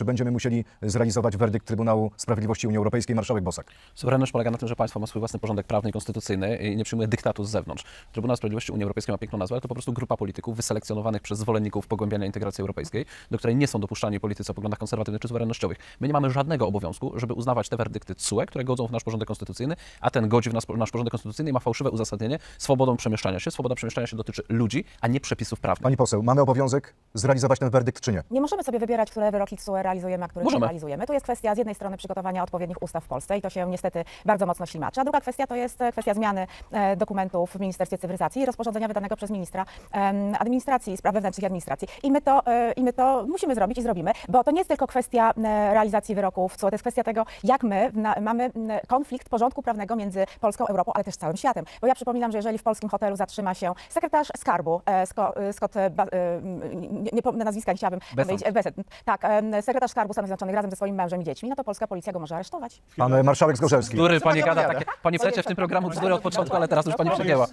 Czy będziemy musieli zrealizować werdykt Trybunału Sprawiedliwości Unii Europejskiej? Marszałek Bosak. Suwerenność polega na tym, że państwo ma swój własny porządek prawny i konstytucyjny i nie przyjmuje dyktatu z zewnątrz. Trybunał Sprawiedliwości Unii Europejskiej ma piękną nazwę, ale to po prostu grupa polityków wyselekcjonowanych przez zwolenników pogłębiania integracji europejskiej, do której nie są dopuszczani politycy o poglądach konserwatywnych czy suwerennościowych. My nie mamy żadnego obowiązku, żeby uznawać te werdykty CUE, które godzą w nasz porządek konstytucyjny, a ten godzi w nas, nasz porządek konstytucyjny i ma fałszywe uzasadnienie swobodą przemieszczania się. Swoboda przemieszczania się dotyczy ludzi, a nie przepisów prawnych. Pani poseł, mamy obowiązek zrealizować ten werdykt, czy nie? Nie możemy sobie wybierać, które wyroki TSUE realizujemy, a Możemy. nie realizujemy. Tu jest kwestia z jednej strony przygotowania odpowiednich ustaw w Polsce i to się niestety bardzo mocno ślimaczy, a druga kwestia to jest e, kwestia zmiany e, dokumentów w Ministerstwie Cyfryzacji i rozporządzenia wydanego przez ministra em, administracji, spraw wewnętrznych i administracji. I my, to, e, I my to musimy zrobić i zrobimy, bo to nie jest tylko kwestia e, realizacji wyroków to jest kwestia tego, jak my na, mamy m, konflikt porządku prawnego między Polską, Europą, ale też całym światem. Bo ja przypominam, że jeżeli w polskim hotelu zatrzyma się sekretarz skarbu, e, e, Scott, e, ba, e, nie, nie, nazwiska nie chciałabym Besant. powiedzieć, e, Besant, tak, sekretarz skarbu Stanów Zjednoczonych razem ze swoim mężem i dziećmi, no to polska policja go może aresztować. Pan marszałek Zgorzelski. Bzdury pani gada pani takie. Pani plecie w tym programu bzdury od początku, ale teraz już pani przegięła.